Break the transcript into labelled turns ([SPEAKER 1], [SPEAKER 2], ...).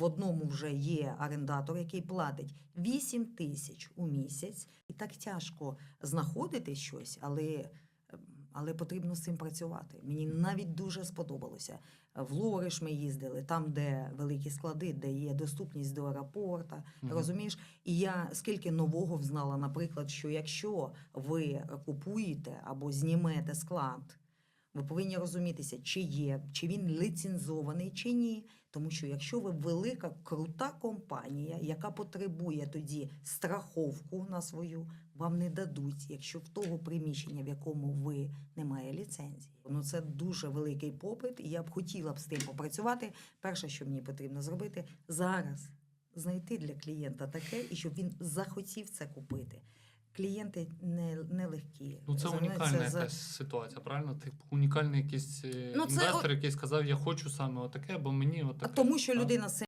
[SPEAKER 1] В одному вже є орендатор, який платить 8 тисяч у місяць, і так тяжко знаходити щось, але, але потрібно з цим працювати. Мені навіть дуже сподобалося. В Лориш ми їздили, там, де великі склади, де є доступність до аеропорта.
[SPEAKER 2] Мгм.
[SPEAKER 1] Розумієш? І я скільки нового взнала, наприклад, що якщо ви купуєте або знімете склад. Ви повинні розумітися, чи є, чи він ліцензований, чи ні. Тому що якщо ви велика крута компанія, яка потребує тоді страховку на свою, вам не дадуть, якщо в того приміщення, в якому ви немає ліцензії. Ну це дуже великий попит, і я б хотіла б з тим попрацювати. Перше, що мені потрібно зробити зараз, знайти для клієнта таке, і щоб він захотів це купити. Клієнти не, не легкі.
[SPEAKER 2] Ну, це унікальна
[SPEAKER 1] це
[SPEAKER 2] якась ситуація, правильно? Типу унікальний якийсь е,
[SPEAKER 1] Ну, це
[SPEAKER 2] інвестор, який сказав, я хочу саме отаке, бо мені
[SPEAKER 1] А
[SPEAKER 2] отаке.
[SPEAKER 1] тому, що людина